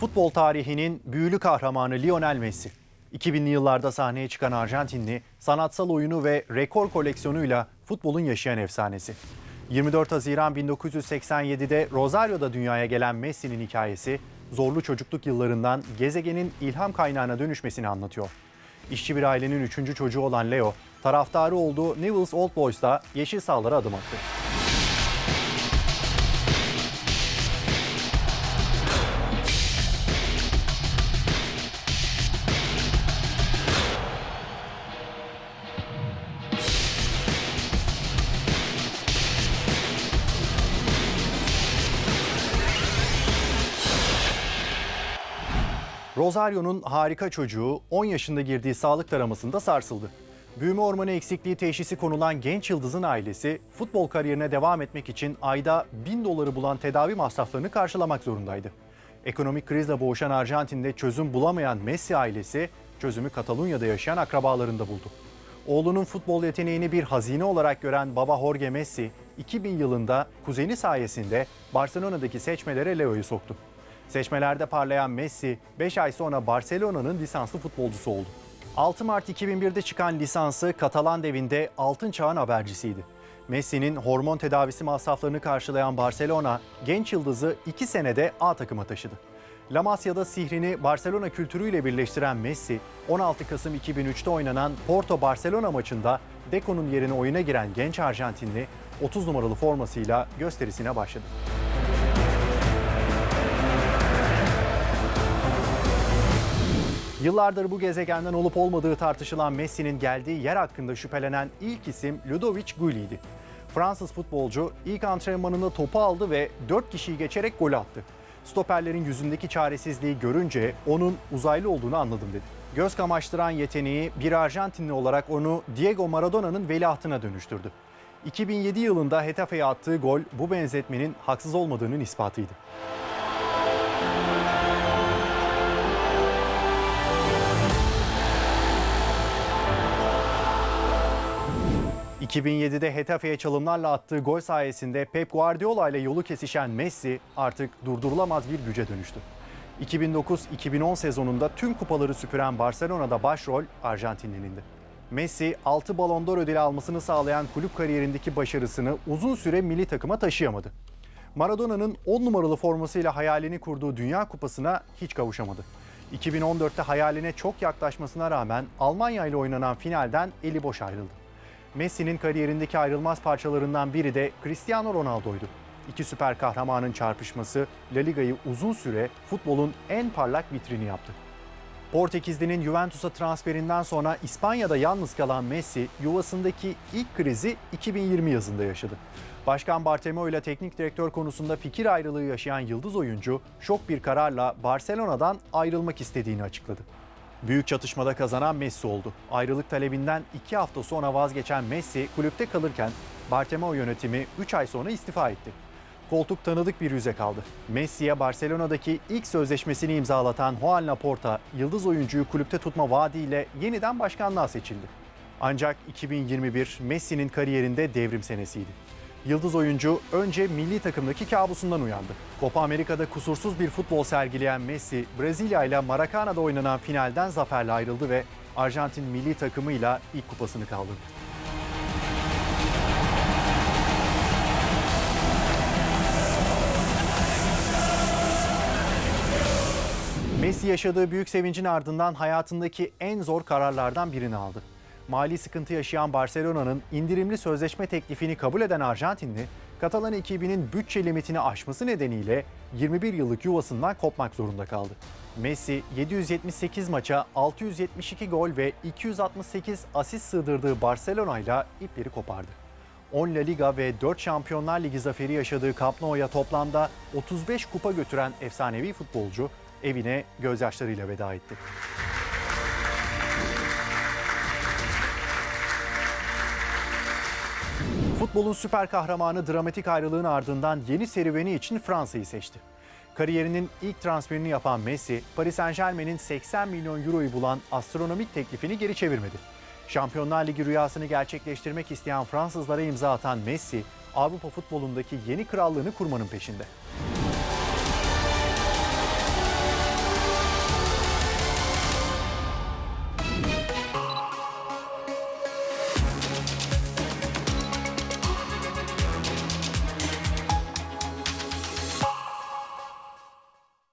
Futbol tarihinin büyülü kahramanı Lionel Messi. 2000'li yıllarda sahneye çıkan Arjantinli, sanatsal oyunu ve rekor koleksiyonuyla futbolun yaşayan efsanesi. 24 Haziran 1987'de Rosario'da dünyaya gelen Messi'nin hikayesi, zorlu çocukluk yıllarından gezegenin ilham kaynağına dönüşmesini anlatıyor. İşçi bir ailenin üçüncü çocuğu olan Leo, taraftarı olduğu Newell's Old Boys'ta yeşil sahalara adım attı. Rosario'nun harika çocuğu 10 yaşında girdiği sağlık taramasında sarsıldı. Büyüme hormonu eksikliği teşhisi konulan genç yıldızın ailesi futbol kariyerine devam etmek için ayda 1000 doları bulan tedavi masraflarını karşılamak zorundaydı. Ekonomik krizle boğuşan Arjantin'de çözüm bulamayan Messi ailesi çözümü Katalunya'da yaşayan akrabalarında buldu. Oğlunun futbol yeteneğini bir hazine olarak gören baba Jorge Messi 2000 yılında kuzeni sayesinde Barcelona'daki seçmelere Leo'yu soktu. Seçmelerde parlayan Messi 5 ay sonra Barcelona'nın lisanslı futbolcusu oldu. 6 Mart 2001'de çıkan lisansı Katalan devinde altın çağın habercisiydi. Messi'nin hormon tedavisi masraflarını karşılayan Barcelona, genç yıldızı 2 senede A takıma taşıdı. La Masia'da sihrini Barcelona kültürüyle birleştiren Messi, 16 Kasım 2003'te oynanan Porto-Barcelona maçında Deco'nun yerine oyuna giren genç Arjantinli 30 numaralı formasıyla gösterisine başladı. Yıllardır bu gezegenden olup olmadığı tartışılan Messi'nin geldiği yer hakkında şüphelenen ilk isim Ludovic Gulli'ydi. Fransız futbolcu ilk antrenmanında topu aldı ve 4 kişiyi geçerek gol attı. Stoperlerin yüzündeki çaresizliği görünce onun uzaylı olduğunu anladım dedi. Göz kamaştıran yeteneği bir Arjantinli olarak onu Diego Maradona'nın veliahtına dönüştürdü. 2007 yılında Hetafe'ye attığı gol bu benzetmenin haksız olmadığının ispatıydı. 2007'de Hetafe'ye çalımlarla attığı gol sayesinde Pep Guardiola ile yolu kesişen Messi artık durdurulamaz bir güce dönüştü. 2009-2010 sezonunda tüm kupaları süpüren Barcelona'da başrol Arjantinlinin Messi 6 Ballon d'Or ödülü almasını sağlayan kulüp kariyerindeki başarısını uzun süre milli takıma taşıyamadı. Maradona'nın 10 numaralı formasıyla hayalini kurduğu Dünya Kupası'na hiç kavuşamadı. 2014'te hayaline çok yaklaşmasına rağmen Almanya ile oynanan finalden eli boş ayrıldı. Messi'nin kariyerindeki ayrılmaz parçalarından biri de Cristiano Ronaldo'ydu. İki süper kahramanın çarpışması La Liga'yı uzun süre futbolun en parlak vitrini yaptı. Portekizli'nin Juventus'a transferinden sonra İspanya'da yalnız kalan Messi, yuvasındaki ilk krizi 2020 yazında yaşadı. Başkan Bartomeu ile teknik direktör konusunda fikir ayrılığı yaşayan yıldız oyuncu, şok bir kararla Barcelona'dan ayrılmak istediğini açıkladı. Büyük çatışmada kazanan Messi oldu. Ayrılık talebinden iki hafta sonra vazgeçen Messi kulüpte kalırken Bartomeu yönetimi 3 ay sonra istifa etti. Koltuk tanıdık bir yüze kaldı. Messi'ye Barcelona'daki ilk sözleşmesini imzalatan Juan Laporta, yıldız oyuncuyu kulüpte tutma vaadiyle yeniden başkanlığa seçildi. Ancak 2021 Messi'nin kariyerinde devrim senesiydi. Yıldız oyuncu önce milli takımdaki kabusundan uyandı. Copa Amerika'da kusursuz bir futbol sergileyen Messi, Brezilya ile Maracana'da oynanan finalden zaferle ayrıldı ve Arjantin milli takımıyla ilk kupasını kaldırdı. Messi yaşadığı büyük sevincin ardından hayatındaki en zor kararlardan birini aldı. Mali sıkıntı yaşayan Barcelona'nın indirimli sözleşme teklifini kabul eden Arjantinli, Katalan ekibinin bütçe limitini aşması nedeniyle 21 yıllık yuvasından kopmak zorunda kaldı. Messi 778 maça 672 gol ve 268 asist sığdırdığı Barcelona ile ipleri kopardı. 10 La Liga ve 4 Şampiyonlar Ligi zaferi yaşadığı Camp Nou'ya toplamda 35 kupa götüren efsanevi futbolcu evine gözyaşlarıyla veda etti. Futbolun süper kahramanı dramatik ayrılığın ardından yeni serüveni için Fransa'yı seçti. Kariyerinin ilk transferini yapan Messi, Paris Saint Germain'in 80 milyon euroyu bulan astronomik teklifini geri çevirmedi. Şampiyonlar Ligi rüyasını gerçekleştirmek isteyen Fransızlara imza atan Messi, Avrupa futbolundaki yeni krallığını kurmanın peşinde.